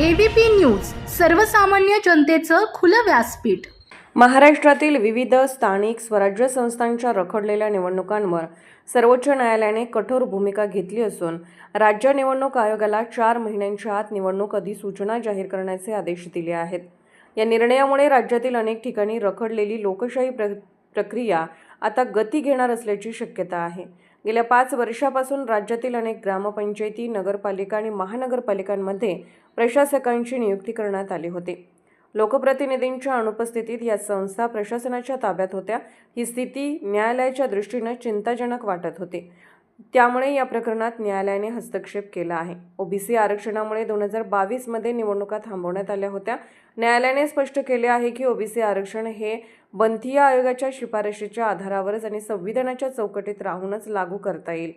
ABP news सर्वसामान्य जनतेचं खुलं व्यासपीठ. महाराष्ट्रातील विविध स्थानिक स्वराज्य संस्थांच्या रखडलेल्या निवडणुकांवर सर्वोच्च न्यायालयाने कठोर भूमिका घेतली असून राज्य निवडणूक आयोगाला चार महिन्यांच्या आत निवडणूक अधिसूचना जाहीर करण्याचे आदेश दिले आहेत. या निर्णयामुळे राज्यातील अनेक ठिकाणी रखडलेली लोकशाही प्र प्रक्रिया आता गती घेणार असल्याची शक्यता आहे. गेल्या पाच वर्षापासून राज्यातील अनेक ग्रामपंचायती नगरपालिका आणि महानगरपालिकांमध्ये प्रशासकांची नियुक्ती करण्यात आली होती. लोकप्रतिनिधींच्या अनुपस्थितीत या संस्था प्रशासनाच्या ताब्यात होत्या. ही स्थिती न्यायालयाच्या दृष्टीनं चिंताजनक वाटत होती. त्यामुळे या प्रकरणात न्यायालयाने हस्तक्षेप केला आहे. ओबीसी आरक्षणामुळे दोन हजार बावीसमध्ये निवडणुका थांबवण्यात आल्या होत्या. न्यायालयाने स्पष्ट केले आहे की ओबीसी आरक्षण हे बंथीय आयोगाच्या शिफारशीच्या आधारावरच आणि संविधानाच्या चौकटीत राहूनच लागू करता येईल.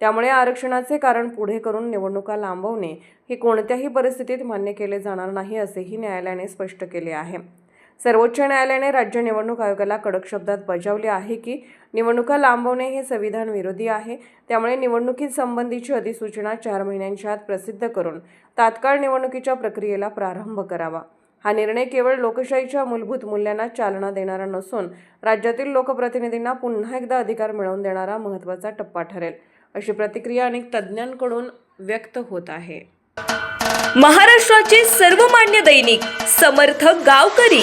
त्यामुळे आरक्षणाचे कारण पुढे करून निवडणुका लांबवणे हे कोणत्याही परिस्थितीत मान्य केले जाणार नाही असेही न्यायालयाने स्पष्ट केले आहे. सर्वोच्च न्यायालयाने राज्य निवडणूक आयोगाला कडक शब्दात बजावले आहे की निवडणुका लांबवणे हे संविधान विरोधी आहे. त्यामुळे निवडणुकीत संबंधीची अधिसूचना चार महिन्यांच्या आत प्रसिद्ध करून तात्काळ निवडणुकीच्या प्रक्रियेला प्रारंभ करावा. हा निर्णय केवळ लोकशाहीच्या मूलभूत मूल्यांना चालना देणारा नसून राज्यातील लोकप्रतिनिधींना पुन्हा एकदा अधिकार मिळवून देणारा महत्त्वाचा टप्पा ठरेल अशी प्रतिक्रिया अनेक तज्ज्ञांकडून व्यक्त होत आहे. महाराष्ट्राचे सर्वमान्य दैनिक समर्थ गावकरी